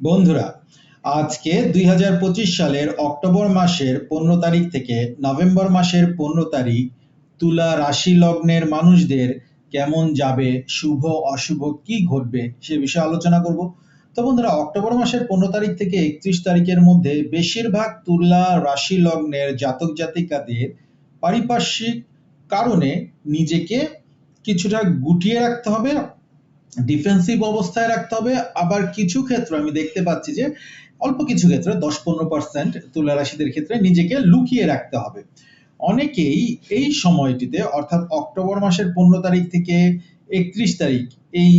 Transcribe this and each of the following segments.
বন্ধুরা, আজকে দুই হাজার পঁচিশ সালের অক্টোবর মাসের পনেরো তারিখ থেকে নভেম্বর মাসের পনেরো তারিখ তুলা রাশি লগ্নের মানুষদের কেমন যাবে, শুভ, অশুভ, কি ঘটবে সে বিষয়ে আলোচনা করব। তো বন্ধুরা, অক্টোবর মাসের পনেরো তারিখ থেকে একত্রিশ তারিখের মধ্যে বেশিরভাগ তুলা রাশি লগ্নের জাতক জাতিকাদের পারিপার্শ্বিক কারণে নিজেকে কিছুটা গুটিয়ে রাখতে হবে। ডিফেন্সিভ অবস্থায় রাখতে হবে। আবার কিছু ক্ষেত্রে আমি দেখতে পাচ্ছি যে, অল্প কিছু ক্ষেত্রে, দশ পনেরো পার্সেন্ট তুলা রাশিদের ক্ষেত্রে নিজেকে লুকিয়ে রাখতে হবে। অনেকেই এই সময়টিতে, অর্থাৎ অক্টোবর মাসের পনেরো তারিখ থেকে একত্রিশ তারিখ, এই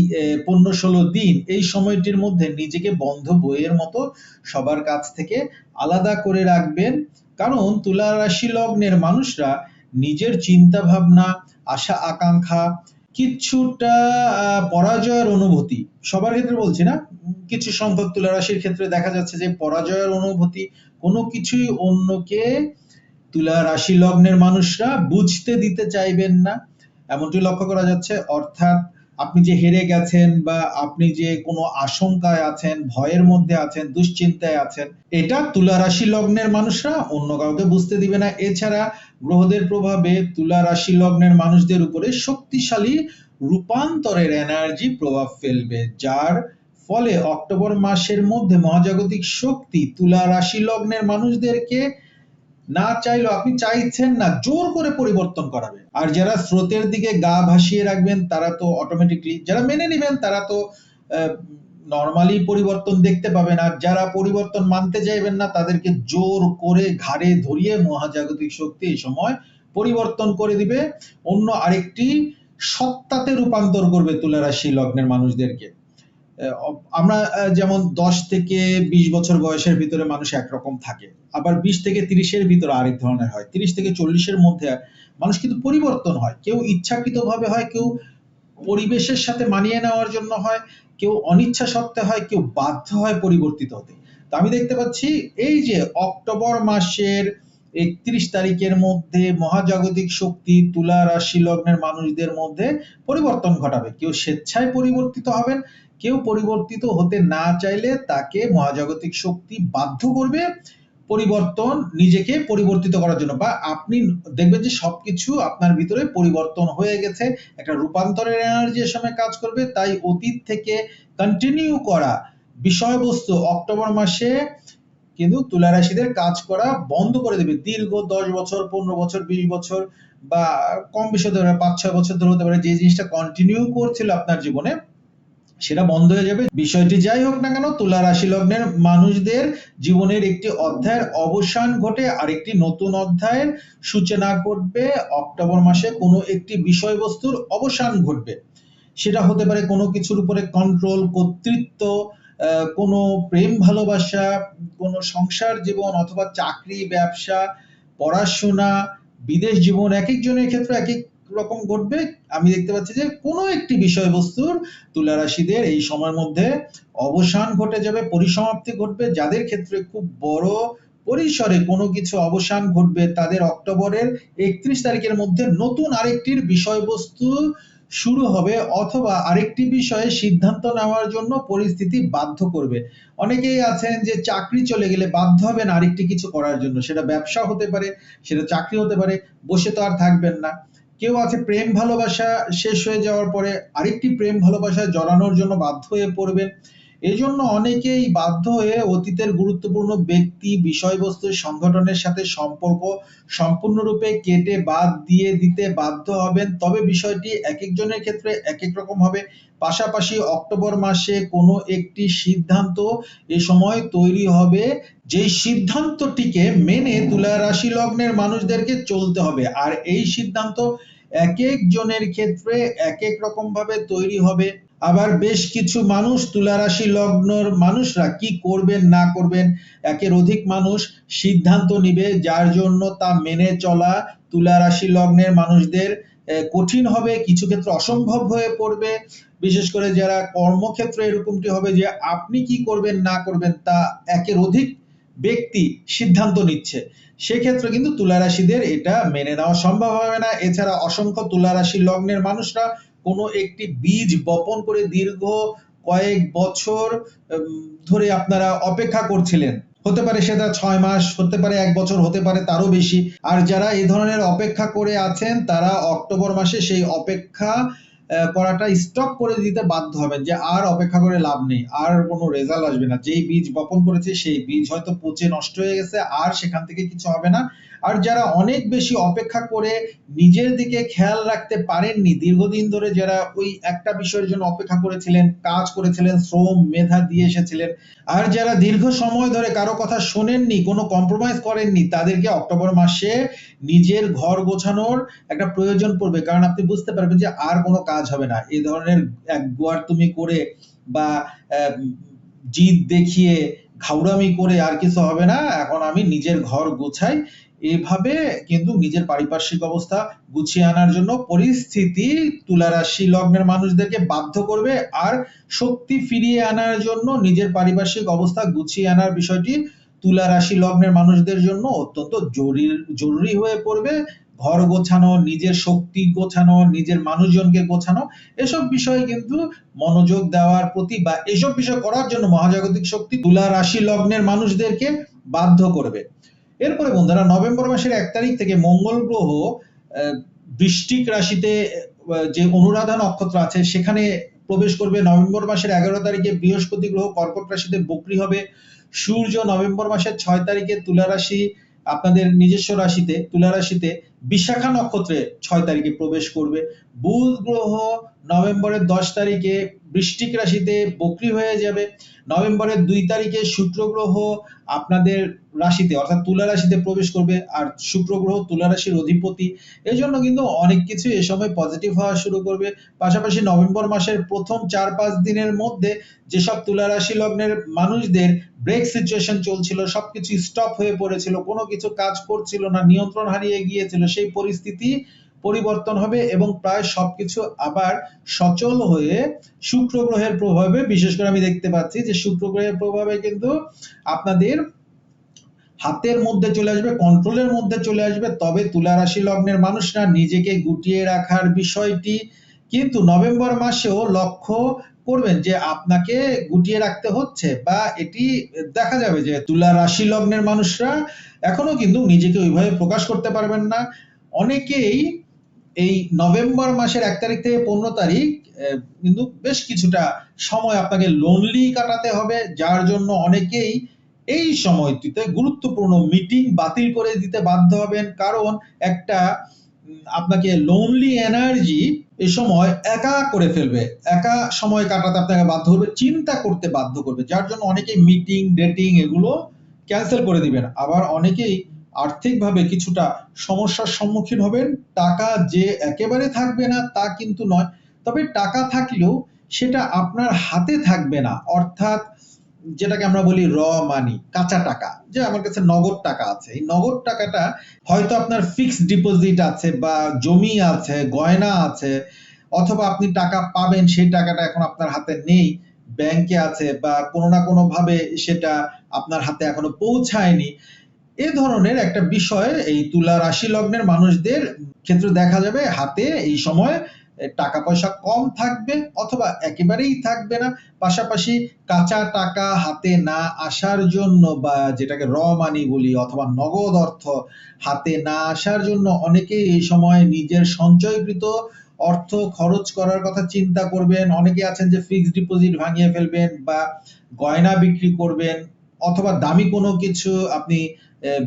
পনেরো ষোলো দিন, এই সময়টির মধ্যে নিজেকে বন্ধ বইয়ের মতো সবার কাছ থেকে আলাদা করে রাখবেন। কারণ তুলা রাশি লগ্নের মানুষরা নিজের চিন্তা ভাবনা আশা আকাঙ্ক্ষা কিছুটা পরাজয়ের অনুভূতি। সবার ক্ষেত্রে বলছি না, কিছু সংখ্যক তুলা রাশির ক্ষেত্রে দেখা যাচ্ছে যে পরাজয়ের অনুভূতি, কোনো কিছুই অন্যকে তুলা রাশি লগ্নের মানুষরা বুঝতে দিতে চাইবেন না। এমনটি লক্ষ্য করা যাচ্ছে, অর্থাৎ আপনি যে হেরে গেছেন বা আপনি যে কোনো আশঙ্কায় আছেন, ভয়ের মধ্যে আছেন, দুশ্চিন্তায় আছেন, এটা তুলা রাশি লগ্নের মানুষরা অন্য কাউকে বুঝতে দিবে না। এছাড়া গ্রহদের প্রভাবে তুলা রাশি লগ্নের মানুষদের উপরে শক্তিশালী রূপান্তরের এনার্জি প্রভাব ফেলবে, যার ফলে অক্টোবর মাসের মধ্যে মহাজাগতিক শক্তি তুলা রাশি লগ্নের মানুষদেরকে না চাইলেও আপনি চাইছেন না, জোর করে পরিবর্তন করাবে আর যারা স্রোতের দিকে গা ভাসিয়ে রাখবেন, তারা তো অটোমেটিকলি যারা মেনে নেবেন, তারা তো নর্মালি পরিবর্তন দেখতে পাবেন। আর যারা পরিবর্তন মানতে চাইবেন না, তাদেরকে জোর করে ঘাড়ে ধরিয়ে মহাজাগতিক শক্তি এই সময় পরিবর্তন করে দিবে। অন্য আরেকটি সত্তাতে রূপান্তর করবে তুলা রাশি লগ্নের মানুষদেরকে। আমরা যেমন দশ থেকে বিশ বছর বয়সের ভিতরে মানুষ একরকম থাকে, আবার বিশ থেকে তিরিশের ভিতরে আরেক ধরনের হয়। তিরিশ থেকে চল্লিশের মধ্যে মানুষ কিন্তু পরিবর্তন হয়। কেউ ইচ্ছাকৃত ভাবে হয়, কেউ পরিবেশের সাথে মানিয়ে নেওয়ার জন্য হয়, কেউ অনিচ্ছা সত্ত্বে হয়, কেউ বাধ্য হয় পরিবর্তিত হতে। তো আমি দেখতে পাচ্ছি, এই যে অক্টোবর মাসের একত্রিশ তারিখের মধ্যে মহাজাগতিক শক্তি, তুলা রাশি লগ্নের মানুষদের মধ্যে পরিবর্তন ঘটাবে। কেউ স্বেচ্ছায় পরিবর্তিত হবেন, কেউ পরিবর্তিত হতে না চাইলে তাকে মহাজাগতিক শক্তি বাধ্য করবে পরিবর্তন, নিজেকে পরিবর্তিত করার জন্য। বা আপনি দেখবেন যে সবকিছু আপনার ভিতরে পরিবর্তন হয়ে গেছে, একটা রূপান্তরের এনার্জি সময় কাজ করবে, তাই অতীত থেকে কন্টিনিউ করা বিষয়বস্তু অক্টোবর মাসে কিন্তু তুলা রাশিদের কাজ করা বন্ধ করে দেবে। দীর্ঘ দশ বছর, পনেরো বছর, বিশ বছর বা কম বেশি হতে পারে, পাঁচ, ছয় বছর ধরে হতে পারে, যে জিনিসটা কন্টিনিউ করছিল আপনার জীবনে, সেটা বন্ধ হয়ে যাবে। বিষয়টি যাই হোক না কেন তুলা রাশি লগ্নের মানুষদের জীবনের একটি অধ্যায়ের অবসান ঘটে, আরেকটি নতুন অধ্যায়ের সূচনা ঘটবে, অক্টোবর মাসে কোনো একটি বিষয়বস্তুর অবসান ঘটবে। সেটা হতে পারে কোনো কিছুর উপরে কন্ট্রোল কর্তৃত্ব কোনো প্রেম ভালোবাসা, কোনো সংসার জীবন অথবা চাকরি, ব্যবসা, পড়াশোনা, বিদেশ জীবন, এক একজনের ক্ষেত্রে এক এক রকম ঘটবে। আমি দেখতে পাচ্ছি যে কোনো একটি বিষয়বস্তুর তুলা রাশিদের এই সময়ের মধ্যে অবসান ঘটে যাবে, পরিসমাপ্তি ঘটবে। যাদের ক্ষেত্রে খুব বড় পরিসরে কোনো কিছু অবসান ঘটবে, তাদের অক্টোবরের একত্রিশ তারিখের মধ্যে নতুন আরেকটির বিষয়বস্তু শুরু হবে অথবা আরেকটি বিষয়ে সিদ্ধান্ত নেওয়ার জন্য পরিস্থিতি বাধ্য করবে। অনেকেই আছেন যে চাকরি চলে গেলে বাধ্য হবেন আরেকটি কিছু করার জন্য। সেটা ব্যবসা হতে পারে, সেটা চাকরি হতে পারে, বসে তো আর থাকবেন না। কেউ আছে প্রেম ভালোবাসা শেষ হয়ে যাওয়ার পরে আরেকটি প্রেম ভালোবাসা জড়ানোর জন্য বাধ্য হয়ে পড়বেন। এই জন্য অনেকেই বাধ্য হয়ে অতীতের গুরুত্বপূর্ণ ব্যক্তি, বিষয়বস্তু, সংগঠনের সাথে সম্পর্ক সম্পূর্ণরূপে কেটে বাদ দিয়ে দিতে বাধ্য হবেন। তবে বিষয়টি এক একজনের ক্ষেত্রে এক এক রকম হবে। পাশাপাশি অক্টোবর মাসে কোনো একটি সিদ্ধান্ত এ সময় তৈরি হবে যে সিদ্ধান্তটিকে মেনে তুলা রাশি লগ্নের মানুষদেরকে চলতে হবে। আর এই সিদ্ধান্ত এক একজনের ক্ষেত্রে এক এক রকম ভাবে তৈরি হবে। আবার বেশ কিছু মানুষ তুলারাশি লগ্নর মানুষরা কি করবেন, না করবেন, একের অধিক মানুষ সিদ্ধান্ত নিবে যার জন্য তা মেনে চলা তুলা রাশি লগ্নের মানুষদের কঠিন হবে, কিছু ক্ষেত্রে অসম্ভব হয়ে পড়বে। বিশেষ করে যারা কর্মক্ষেত্রে এরকমটি হবে যে আপনি কি করবেন, না করবেন, তা একের অধিক ব্যক্তি সিদ্ধান্ত নিচ্ছে। সেক্ষেত্রে কিন্তু তুলা রাশিদের এটা মেনে নেওয়া সম্ভব হবে না। এছাড়া অসংখ্য তুলা রাশি লগ্নের মানুষরা কোনো একটি বীজ বপন করে দীর্ঘ কয়েক বছর ধরে আপনারা অপেক্ষা করছিলেন। হতে পারে সেটা ছয় মাস, হতে পারে এক বছর, হতে পারে তারও বেশি। আর যারা এই ধরনের অপেক্ষা করে আছেন, তারা অক্টোবর মাসে সেই অপেক্ষা করাটা স্টপ করে দিতে বাধ্য হবেন যে আর অপেক্ষা করে লাভ নেই, আর কোনো রেজাল্ট আসবে না। যেই বীজ বপন করেছে, সেই বীজ হয়তো পচে নষ্ট হয়ে গেছে, আর সেখান থেকে কিছু হবে না। আর যারা অনেক বেশি অপেক্ষা করে নিজের দিকে খেয়াল রাখতে পারেননি, দীর্ঘদিন ধরে যারা ওই একটা বিষয়ের জন্য অপেক্ষা করেছিলেন, কাজ করেছিলেন, শ্রম, মেধা দিয়ে এসেছিলেন, আর যারা দীর্ঘ সময় ধরে কারও কথা শোনেননি, কোনো কম্প্রোমাইজ করেননি, তাদেরকে অক্টোবর মাসে নিজের ঘর গোছানোর একটা প্রয়োজন পড়বে। কারণ আপনি বুঝতে পারবেন যে আর কোনো কাজ হবে না। এই ধরনের এক গোয়ার তুমি করে বা জিদ দেখিয়ে, ঘাউড়ামি করে আর কিছু হবে না। এখন আমি নিজের ঘর গোছাই এভাবে কিন্তু নিজের পারিপার্শ্বিক অবস্থা গুছিয়ে আনার জন্য পরিস্থিতি তুলা রাশি লগ্নের মানুষদেরকে বাধ্য করবে আর শক্তি ফিরিয়ে আনার জন্য নিজের পারিপার্শ্বিক অবস্থা গুছিয়ে আনার বিষয়টি তুলা রাশি লগ্নের মানুষদের জন্য অত্যন্ত জরুরি জরুরি হয়ে পড়বে। ঘর গোছানো, নিজের শক্তি গোছানো, নিজের মানুষজনকে গোছানো, এসব বিষয়ে কিন্তু মনোযোগ দেওয়ার প্রতি বা এসব বিষয় করার জন্য মহাজাগতিক শক্তি তুলা রাশি লগ্নের মানুষদেরকে বাধ্য করবে। এরপরে বন্ধুরা নভেম্বর মাসের এক তারিখ থেকে মঙ্গল গ্রহ বৃশ্চিক রাশিতে যে অনুরাধা নক্ষত্র আছে, সেখানে প্রবেশ করবে। নভেম্বর মাসের এগারো তারিখে বৃহস্পতি গ্রহ, কর্কট রাশিতে বকরি হবে। সূর্য নভেম্বর মাসের ছয় তারিখে তুলা রাশি, আপনাদের নিজস্ব রাশিতে, তুলা রাশিতে বিশাখা নক্ষত্রে ছয় তারিখে প্রবেশ করবে। বুধ গ্রহ নভেম্বরের দশ তারিখে বৃশ্চিক রাশিতে বকরি হয়ে যাবে। নভেম্বরের দুই তারিখে শুক্র গ্রহ আপনাদের রাশিতে, অর্থাৎ তুলা রাশিতে প্রবেশ করবে, আর শুক্র গ্রহ তুলা রাশির অধিপতি। এই জন্য কিন্তু অনেক কিছু এ সময় পজিটিভ হওয়া শুরু করবে। পাশাপাশি নভেম্বর মাসের প্রথম চার পাঁচ দিনের মধ্যে যেসব তুলা রাশি লগ্নের মানুষদের ব্রেক সিচুয়েশন চলছিল, সবকিছু স্টপ হয়ে পড়েছিল, কোনো কিছু কাজ করছিল না, নিয়ন্ত্রণ হারিয়ে গিয়েছিল, সেই পরিস্থিতি পরিবর্তন হবে এবং প্রায় সবকিছু আবার সচল হয়ে শুক্র গ্রহের প্রভাবে, বিশেষ করে আমি দেখতে পাচ্ছি যে শুক্র গ্রহের প্রভাবে কিন্তু আপনাদের হাতের মধ্যে চলে আসবে কন্ট্রোলের মধ্যে চলে আসবে। তবে তুলা রাশি লগ্নের মানুষরা নিজেকে গুটিয়ে রাখার বিষয়টি কিন্তু নভেম্বর মাসেও লক্ষ্য করবেন যে আপনাকে গুটিয়ে রাখতে হচ্ছে বা এটি দেখা যাবে যে তুলা রাশি লগ্নের মানুষরা এখনও কিন্তু নিজেকে ওইভাবে প্রকাশ করতে পারবেন না। অনেকেই এই নভেম্বর মাসের এক তারিখ থেকে পনেরো তারিখ কিন্তু বেশ কিছুটা সময় আপনাকে লোনলি কাটাতে হবে, যার জন্য অনেকেই এই সময়টিতে গুরুত্বপূর্ণ মিটিং বাতিল করে দিতে বাধ্য হবেন। কারণ একটা আপনাকে লোনলি এনার্জি এ সময় একা করে ফেলবে, একা সময় কাটাতে আপনাকে বাধ্য করবে, চিন্তা করতে বাধ্য করবে, যার জন্য অনেকেই মিটিং ডেটিং এগুলো ক্যান্সেল করে দিবেন। আবার অনেকেই আর্থিকভাবে কিছুটা সমস্যার সম্মুখীন হবেন। টাকা যে একেবারে থাকবে না, তা কিন্তু নয়। তবে টাকা থাকলেও সেটা আপনার হাতে থাকবে না। অর্থাৎ যেটাকে আমরা বলি র মানি কাঁচা টাকা, যে আমার কাছে নগদ টাকা আছে। এই নগদ টাকাটা হয়তো আপনার ফিক্সড ডিপোজিট আছে বা জমি আছে, গয়না আছে, অথবা আপনি টাকা পাবেন, সেই টাকাটা এখন আপনার হাতে নেই ব্যাংকে আছে বা কোনো না কোনো ভাবে সেটা আপনার হাতে এখনও পৌঁছায়নি। এ ধরনের একটা বিষয়, এই তুলা রাশি লগ্নের মানুষদের ক্ষেত্রে দেখা যাবে হাতে এই সময় টাকা পয়সা কম থাকবে অথবা একেবারেই থাকবে না। পাশাপাশি কাঁচা টাকা হাতে না আসার জন্য বা যেটাকে র মানি বলি অথবা নগদ অর্থ হাতে না আসার জন্য অনেকেই এই সময় নিজের সঞ্চয়কৃত অর্থ খরচ করার কথা চিন্তা করবেন। অনেকে আছেন যে ফিক্সড ডিপোজিট ভাঙিয়ে ফেলবেন বা গয়না বিক্রি করবেন অথবা দামি কোনো কিছু আপনি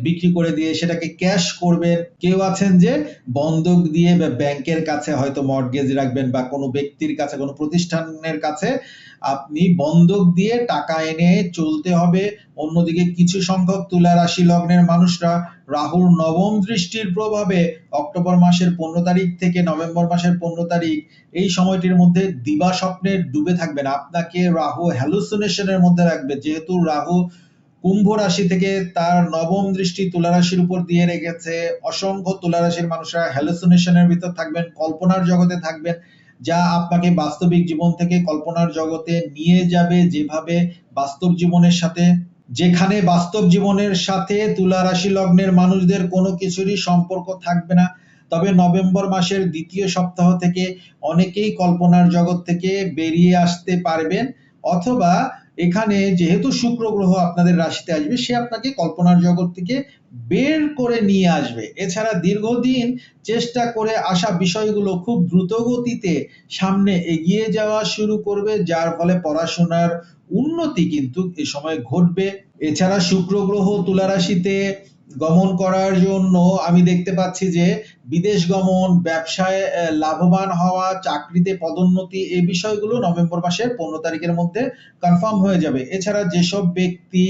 বিক্রি করে দিয়ে সেটাকে ক্যাশ করবেন কেউ আছেন যে বন্ধক দিয়ে বা ব্যাংকের কাছে হয়তো মর্টগেজ রাখবেন বা কোনো ব্যক্তির কাছে, কোনো প্রতিষ্ঠানের কাছে আপনি বন্ধক দিয়ে টাকা এনে চলতে হবে। অন্যদিকে কিছু সংখ্যক তুলা রাশি লগ্নের মানুষরা রাহুর নবম দৃষ্টির প্রভাবে অক্টোবর মাসের পনেরো তারিখ থেকে নভেম্বর মাসের পনেরো তারিখ এই সময়টির মধ্যে দিবা স্বপ্নে ডুবে থাকবেন। আপনাকে রাহু হ্যালুসিনেশনের মধ্যে রাখবে। যেহেতু রাহু কুম্ভ রাশি থেকে তার নবম দৃষ্টি তুলা রাশির উপর দিয়ে রেখেছে। অসংখ্য তুলা রাশির মানুষরা হ্যালুসিনেশনের ভিতর থাকবেন, কল্পনার জগতে থাকবেন, যা আপনাকে বাস্তবিক জীবন থেকে কল্পনার জগতে নিয়ে যাবে যেভাবে বাস্তব জীবনের সাথে। যেখানে বাস্তব জীবনের সাথে তুলা রাশি লগ্নের মানুষদের কোনো কিছুরই সম্পর্ক থাকবে না। তবে নভেম্বর মাসের দ্বিতীয় সপ্তাহ থেকে অনেকেই কল্পনার জগৎ থেকে বেরিয়ে আসতে পারবেন, অথবা এখানে যেহেতু শুক্র গ্রহ আপনাদের রাশিতে আসবে, সে আপনাকে কল্পনার জগৎ থেকে বের করে নিয়ে আসবে। এছাড়া দীর্ঘদিন চেষ্টা করে আসা বিষয়গুলো খুব দ্রুত গতিতে সামনে এগিয়ে যাওয়া শুরু করবে, যার ফলে পড়াশোনার উন্নতি কিন্তু এ সময় ঘটবে। এছাড়া শুক্র গ্রহ তুলা রাশিতে গমন করার জন্য আমি দেখতে পাচ্ছি যে বিদেশ গমন, ব্যবসায় লাভবান হওয়া, চাকরিতে পদোন্নতি এই বিষয়গুলো নভেম্বর মাসের পনেরো তারিখের মধ্যে কনফার্ম হয়ে যাবে। এছাড়া যেসব ব্যক্তি,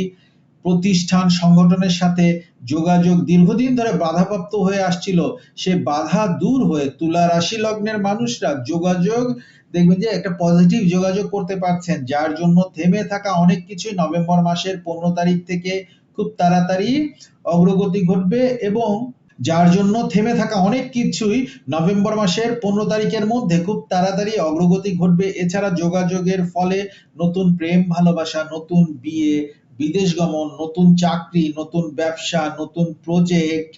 প্রতিষ্ঠান, সংগঠনের সাথে যোগাযোগ দীর্ঘদিন ধরে বাধাপ্রাপ্ত হয়ে আসছিল, সে বাধা দূর হয়ে তুলা রাশি লগ্নের মানুষরা যোগাযোগ, দেখবেন যে একটা পজিটিভ যোগাযোগ করতে পারছেন, যার জন্য থেমে থাকা অনেক কিছুই নভেম্বর মাসের পনেরো তারিখ থেকে খুব তাড়াতাড়ি অগ্রগতি ঘটবে এবং যার জন্য থেমে থাকা অনেক কিছুই নভেম্বর মাসের পনেরো তারিখের মধ্যে খুব তাড়াতাড়ি অগ্রগতি ঘটবে। এছাড়া যোগাযোগের ফলে নতুন প্রেম, ভালোবাসা, নতুন বিয়ে, বিদেশ গমন, নতুন চাকরি, নতুন ব্যবসা, নতুন প্রজেক্ট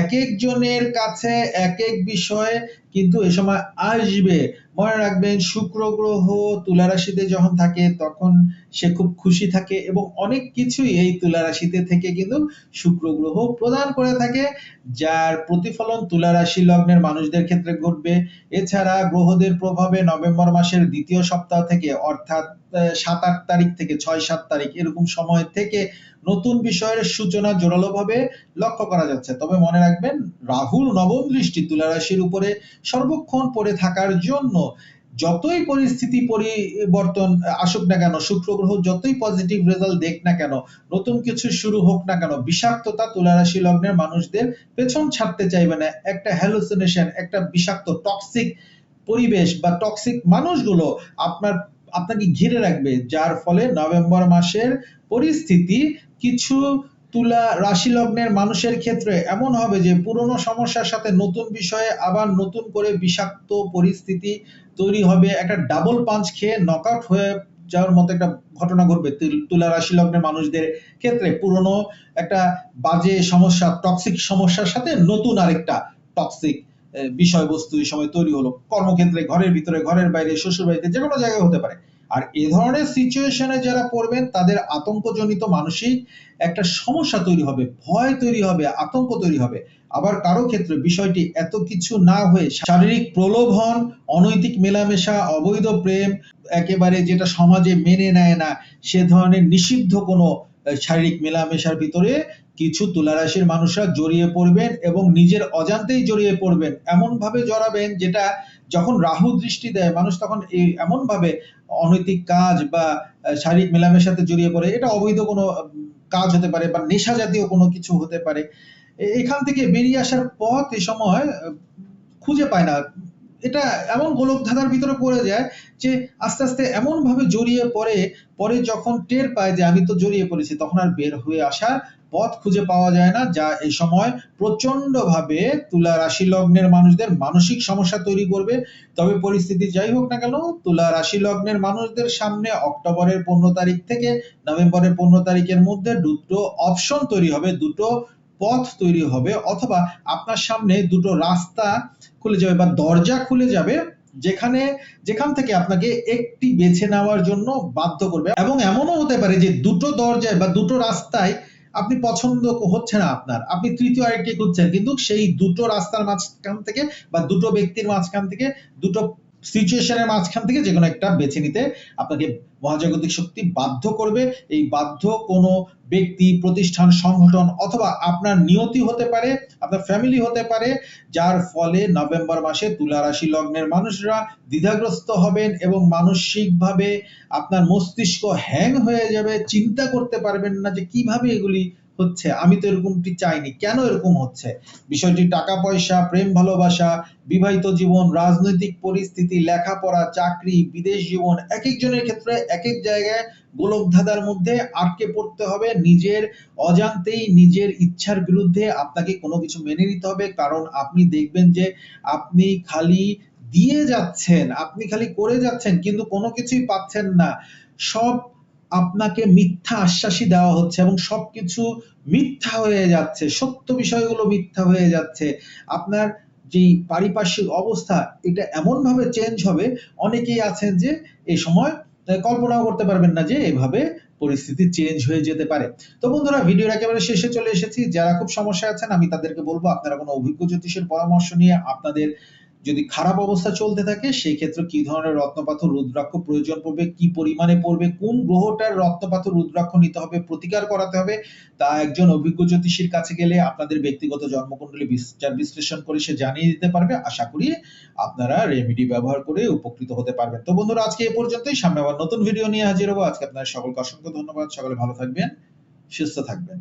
এক একজনের কাছে এক এক বিষয়ে কিন্তু এ সময় আসবে। মনে রাখবেন, শুক্র গ্রহ তুলা রাশিতে যখন থাকে তখন সে খুব খুশি থাকে এবং অনেক কিছুই এই তুলা রাশিতে থেকে কিন্তু শুক্র গ্রহ প্রদান করে থাকে, যার প্রতিফলন তুলা রাশি লগ্নের মানুষদের ক্ষেত্রে ঘটবে। এছাড়া গ্রহদের প্রভাবে নভেম্বর মাসের দ্বিতীয় সপ্তাহ থেকে অর্থাৎ সাত আট তারিখ থেকে ছয় সাত তারিখ এরকম সময় থেকে নতুন বিষয়ের সূচনা জোরালোভাবে লক্ষ্য করা যাচ্ছে। তবে মনে রাখবেন, রাহুল নবম দৃষ্টি তুলা রাশির উপরে সর্বক্ষণ পড়ে থাকার জন্য যতই পরিস্থিতি পরিবর্তন আসুক না কেন, শুক্র গ্রহ যতই পজিটিভ রেজাল্ট দেখ না কেন, নতুন কিছু শুরু হোক না কেন, বিষাক্ততা তুলা রাশি লগ্নের মানুষদের পেছন ছাড়তে চাইবে না। একটা হ্যালুসিনেশন একটা বিষাক্ত টক্সিক পরিবেশ বা টক্সিক মানুষগুলো আপনার আপনাকে ঘিরে রাখবে, যার ফলে নভেম্বর মাসের পরিস্থিতি কিছু তুলা রাশি লগ্নের মানুষের ক্ষেত্রে এমন হবে যে, পুরনো সমস্যার সাথে নতুন বিষয়ে আবার নতুন করে বিষাক্ত পরিস্থিতি তৈরি হবে। একটা ডাবল পাঞ্চ খেয়ে নকআউট হয়ে যাওয়ার মতো একটা ঘটনা ঘটবে তুলা রাশি লগ্নের মানুষদের ক্ষেত্রে। পুরনো একটা বাজে সমস্যা টক্সিক সমস্যার সাথে নতুন আরেকটা টক্সিক বিষয়বস্তু এই সময় তৈরি হলো। কর্মক্ষেত্রে, ঘরের ভিতরে, ঘরের বাইরে শ্বশুর বাড়িতে যে কোনো জায়গায় হতে পারে। আর এ ধরনের সিচুয়েশনে যারা পড়বেন, তাদের আতঙ্কজনিত মানসিক একটা সমস্যা তৈরি হবে, ভয় তৈরি হবে, আতঙ্ক তৈরি হবে। আবার কারও ক্ষেত্রে বিষয়টি এত কিছু না হয়ে শারীরিক প্রলোভন, অনৈতিক মেলামেশা, অবৈধ প্রেম, একেবারে যেটা সমাজে মেনে নেয় না, সে ধরনের নিষিদ্ধ কোনো শারীরিক মেলামেশার ভিতরে কিছু তুলারাশির মানুষরা জড়িয়ে পড়বেন এবং নিজের অজান্তেই জড়িয়ে পড়বেন। এমন ভাবে জড়াবেন যেটা যখন রাহু দৃষ্টি দেয়, মানুষ তখন এই এমন ভাবে অনৈতিক কাজ বা শারীরিক মেলামেশাতে জড়িয়ে পড়ে। এটা অবৈধ কোনো কাজ হতে পারে বা নেশা জাতীয় কোনো কিছু হতে পারে। এখান থেকে বেরিয়ে আসার পথ এ সময় খুঁজে পায় না। এটা এমন গোলক ধাঁধার ভিতরে পড়ে যায় যে, আস্তে আস্তে এমন ভাবে জড়িয়ে পড়ে, পরে যখন টের পায় যে, আমি তো জড়িয়ে পড়েছি, তখন আর বের হয়ে আসার পথ খুঁজে পাওয়া যায় না, যা এই সময় প্রচণ্ড ভাবে তুলা রাশি লগ্নের মানুষদের মানসিক সমস্যা তৈরি করবে। তবে পরিস্থিতি যাই হোক না কেন, তুলা রাশি লগ্নের মানুষদের সামনে অক্টোবরের পনেরো তারিখ থেকে নভেম্বরের পনেরো তারিখের মধ্যে দুটো অপশন তৈরি হবে, দুটো পথ তৈরি হবে, অথবা আপনার সামনে দুটো রাস্তা খুলে যাবে বা দরজা খুলে যাবে, যেখানে, যেখান থেকে আপনাকে একটি বেছে নেওয়ার জন্য বাধ্য করবে। এবং এমনও হতে পারে যে দুটো দরজায় বা দুটো রাস্তায় আপনি পছন্দ হচ্ছে না আপনার। আপনি তৃতীয় আরেকটি খুঁজছেন, কিন্তু সেই দুটো রাস্তার মাঝখান থেকে বা দুটো ব্যক্তির মাঝখান থেকে দুটো সিচুয়েশনের মাঝখান থেকে যে কোনো একটা বেছে নিতে আপনাকে মহাজাগতিক শক্তি বাধ্য করবে। এই বাধ্য কোনো ব্যক্তি, প্রতিষ্ঠান, সংগঠন অথবা আপনার নিয়তি হতে পারে, আপনার ফ্যামিলি হতে পারে, যার ফলে নভেম্বর মাসে তুলা রাশি লগ্নের মানুষরা দ্বিধাগ্রস্ত হবেন এবং মানসিকভাবে আপনার মস্তিষ্ক হ্যাং হয়ে যাবে, চিন্তা করতে পারবেন না যে কীভাবে এগুলি হচ্ছে, আমি তো এরকমটি চাইনি। কেন এরকম হচ্ছে? বিষয়টি টাকা পয়সা প্রেম ভালোবাসা, বিবাহিত জীবন, রাজনৈতিক পরিস্থিতি, লেখাপড়া, চাকরি, বিদেশ জীবন এক একজনের ক্ষেত্রে এক এক জায়গায় গোলক ধাঁধার মধ্যে আটকে পড়তে হবে। নিজের অজান্তেই নিজের ইচ্ছার বিরুদ্ধে আপনাকে কোনো কিছু মেনে নিতে হবে। কারণ আপনি দেখবেন যে আপনি খালি দিয়ে যাচ্ছেন, আপনি খালি করে যাচ্ছেন, কিন্তু কোনো কিছুই পাচ্ছেন না। সব আপনাকে মিথ্যা আশ্বাসই দেওয়া হচ্ছে এবং সবকিছু মিথ্যা হয়ে যাচ্ছে, সত্য বিষয়গুলো মিথ্যা হয়ে যাচ্ছে। আপনার যেই পারিপার্শ্বিক অবস্থা, এটা এমন ভাবে চেঞ্জ হবে, অনেকেই আছেন যে এই সময় কল্পনাও করতে পারবেন না যে এভাবে পরিস্থিতি চেঞ্জ হয়ে যেতে পারে। তো বন্ধুরা, ভিডিওর একেবারে শেষে চলে এসেছি। যারা খুব সমস্যা আছেন, আমি তাদেরকে বলব, আপনারা কোনো অভিজ্ঞ জ্যোতিষের পরামর্শ নিয়ে আপনাদের যদি খারাপ অবস্থা চলতে থাকে সেই ক্ষেত্রে কি ধরনের রত্নপাথর, রুদ্রাক্ষ প্রয়োজন পড়বে? কি পরিমাণে পড়বে? কোন গ্রহটার রত্নপাথর, রুদ্রাক্ষ নিতে হবে, প্রতিকার করাতে হবে? তা একজন অভিজ্ঞ জ্যোতিষীর কাছে গেলে আপনাদের ব্যক্তিগত জন্মকুণ্ডলী বিচার বিশ্লেষণ করে সে জানিয়ে দিতে পারবে। আশা করি আপনারা রেমেডি ব্যবহার করে উপকৃত হতে পারবেন। তো বন্ধুরা, আজকে এ পর্যন্তই। সামনে আবার নতুন ভিডিও নিয়ে হাজির হব। আজকে আপনাদের সকলকে অসংখ্য ধন্যবাদ। সকলে ভালো থাকবেন, সুস্থ থাকবেন।